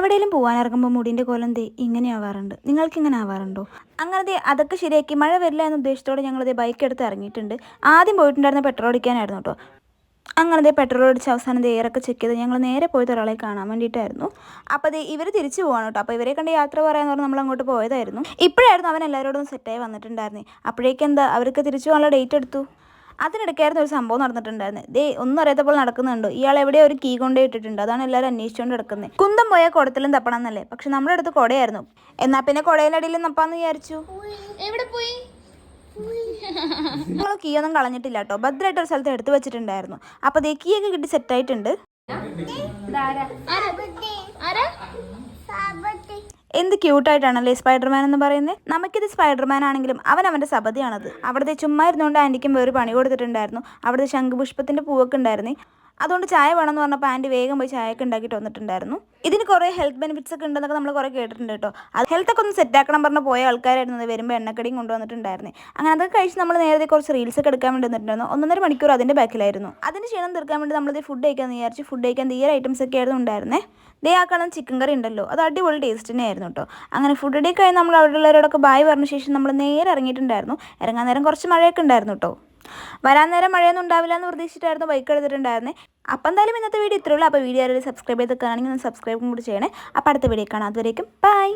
എവിടെയെങ്കിലും പോകാൻ ഇറങ്ങുമ്പോൾ മുടിന്റെ കോലം ദേ ഇങ്ങനെ ആവാറുണ്ട്. നിങ്ങൾക്ക് ഇങ്ങനെ ആവാറുണ്ടോ? അങ്ങനെ ദേ അതൊക്കെ ശരിയാക്കി മഴ വരില്ല എന്ന ഉദ്ദേശത്തോടെ ഞങ്ങൾ ദേ ബൈക്ക് എടുത്ത് ഇറങ്ങിയിട്ടുണ്ട്. ആദ്യം പോയിട്ടുണ്ടായിരുന്ന പെട്രോൾ അടിക്കാനായിരുന്നു കേട്ടോ അങ്ങനെ ദേ പെട്രോൾ അടിച്ച് അവസാനം ഏറൊക്കെ ചെക്ക് ചെയ്ത് ഞങ്ങൾ നേരെ പോയത് ഒരാളെ കാണാൻ വേണ്ടിയിട്ടായിരുന്നു. അപ്പോൾ ദേ ഇവർ തിരിച്ചു പോവാണ് കേട്ടോ അപ്പോൾ ഇവരെ കണ്ട് യാത്ര പറയാന്ന് പറഞ്ഞ് നമ്മൾ അങ്ങോട്ട് പോയതായിരുന്നു. ഇപ്പോഴായിരുന്നു അവൻ എല്ലാവരോടും സെറ്റായി വന്നിട്ടുണ്ടായിരുന്നേ. അപ്പോഴേക്കെന്താ? അവർക്ക് തിരിച്ചു പോകാനുള്ള ഡേറ്റ് എടുത്തു. അതിനിടയ്ക്കായിരുന്നു ഒരു സംഭവം നടന്നിട്ടുണ്ടായിരുന്നത് ദേ ഒന്നും അറിയാത്തപ്പോൾ നടക്കുന്നുണ്ടോ. ഇയാൾ എവിടെയോ ഒരു കീ കൊണ്ടേ ഇട്ടിട്ടുണ്ട്. അതാണ് എല്ലാവരും അന്വേഷിച്ചുകൊണ്ട് നടക്കുന്നത് കുന്തം പോയ കുടത്തിലും തപ്പണം എന്നല്ലേ. പക്ഷെ നമ്മുടെ അടുത്ത് കുടയായിരുന്നു. എന്നാ പിന്നെ കുടയുടെ അടിയിൽ നപ്പാന്ന് വിചാരിച്ചു. എവിടെ പോയി? കീ ഒന്നും കളഞ്ഞിട്ടില്ല കേട്ടോ. ഭദ്രമായിട്ട് ഒരു സ്ഥലത്ത് എടുത്തു വെച്ചിട്ടുണ്ടായിരുന്നു. അപ്പൊ ദേ കീ ഒക്കെ കിട്ടി സെറ്റായിട്ടുണ്ട് ആരാ? ആരാ? എന്ത് ക്യൂട്ടായിട്ടാണല്ലേ സ്പൈഡർമാൻ എന്ന് പറയുന്നത് നമുക്കിത് സ്പൈഡർമാൻ ആണെങ്കിലും അവൻ അവന്റെ സബതിയാണത്. അവിടുത്തെ ചുമ്മാ ഇരുന്നുകൊണ്ട് ആന്റിക്കും വേറെ പണി കൊടുത്തിട്ടുണ്ടായിരുന്നു. അവിടുത്തെ ശംഖുപുഷ്പത്തിന്റെ പൂവൊക്കെ ഉണ്ടായിരുന്നേ. അതുകൊണ്ട് ചായ വേണം എന്ന് പറഞ്ഞപ്പോൾ ആന്റി വേഗം പോയി ചായയൊക്കെ ഉണ്ടാക്കിയിട്ട് വന്നിട്ടുണ്ടായിരുന്നു. ഇതിന് കുറേ ഹെൽത്ത് ബെനിഫിറ്റ്സ് ഒക്കെ ഉണ്ടെന്നൊക്കെ നമ്മൾ കുറേ കേട്ടിട്ടുണ്ട് കേട്ടോ. അത് ഹെൽത്തൊക്കെ ഒന്ന് സെറ്റ് ആക്കണം പറഞ്ഞ് പോയ ആൾക്കാരായിരുന്നു വരുമ്പോൾ എണ്ണക്കടിയും കൊണ്ടുവന്നിട്ടുണ്ടായിരുന്നു. അങ്ങനെ അതൊക്കെ കഴിച്ച് നമ്മൾ നേരത്തെ കുറച്ച് റീൽസ് ഒക്കെ എടുക്കാൻ വേണ്ടി വന്നിട്ടുണ്ടായിരുന്നു. ഒന്നൊന്നര മണിക്കൂർ അതിന്റെ ബാക്കിലായിരുന്നു. അതിന് ക്ഷീണം തീർക്കാൻ വേണ്ടി നമ്മളിത് ഫുഡ് കഴിക്കാമെന്ന് വിചാരിച്ച് ഫുഡ് കഴിക്കാൻ തീരെ ഐറ്റംസ് ഒക്കെ ആയിരുന്നു ഉണ്ടായിരുന്നേ. ദേ ആ ചിക്കൻ കറി ഉണ്ടല്ലോ അത് അടിപൊളി ടേസ്റ്റ് തന്നെയായിരുന്നു കേട്ടോ. അങ്ങനെ ഫുഡ് ഡേ കഴിഞ്ഞ് നമ്മൾ അവിടെ ഉള്ളവരോടൊക്കെ ബായ് പറഞ്ഞ ശേഷം നമ്മൾ നേരെ ഇറങ്ങിയിട്ടുണ്ടായിരുന്നു. ഇറങ്ങാൻ നേരം കുറച്ച് മഴയൊക്കെ ഉണ്ടായിരുന്നു കേട്ടോ. വരാൻ നേരം മഴയൊന്നും ഉണ്ടാവില്ല എന്ന് പ്രതീക്ഷിച്ചിട്ടായിരുന്നു ബൈക്ക് എടുത്തിട്ടുണ്ടായിരുന്നത് അപ്പം എന്തായാലും ഇന്നത്തെ വീഡിയോ ഇത്രയുള്ളൂ അപ്പോൾ വീഡിയോ ആരെങ്കിലും സബ്സ്ക്രൈബ് ചെയ്ത് കാണണമെങ്കിൽ ഒന്ന് സബ്സ്ക്രൈബും കൂടി ചെയ്യണേ. അപ്പോൾ അടുത്ത വീഡിയോ കാണാം. അതുവരേക്കും ബൈ